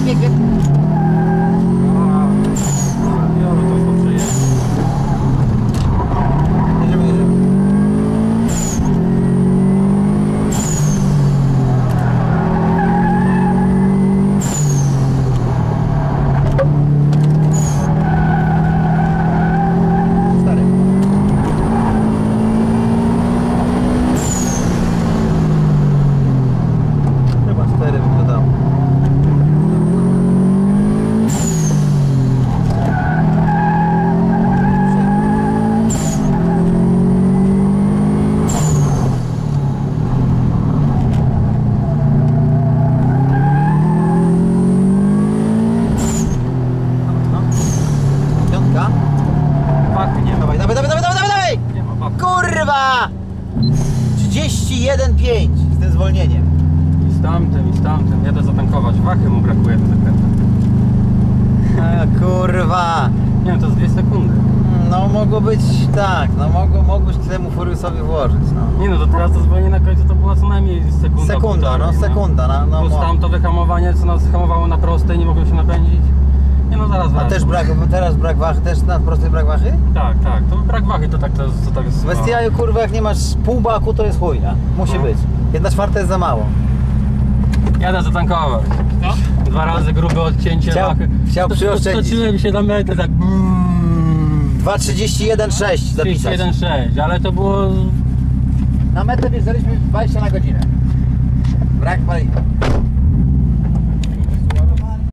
нет, нет, нет. 41,5 z tym zwolnieniem. I z tamtym, i z tamtym. Jadę zatankować. Wachy mu brakuje do zakrętu. A, kurwa. Nie wiem, to z dwie sekundy. No mogło być tak, no mogło, mogłeś temu Furiusowi włożyć, no. Nie no, to teraz to zwolnienie na końcu to była co najmniej sekunda. Sekunda, półtorej, no, sekunda, no, no, Plus tam to wyhamowanie, co nas hamowało na prostej, nie mogłem się napędzić. Nie no, zaraz A wracam. też brak, teraz brak wachy, też na prostej brak wachy? Tak, tak, to brak wachy to tak to, to tak jest. W Bestiaju kurwa jak nie masz pół baku to jest chujnia. Musi No. być. Jedna czwarta jest za mało. Jadę zatankować. Dwa razy grube odcięcie Chciał- wachy. chciał To- przyoszczędzić. Stoczyłem się na metę tak. 2.31,6 zapisać. 31,6, ale to było. Na metę bierzeliśmy 20 na godzinę. Brak paliwa.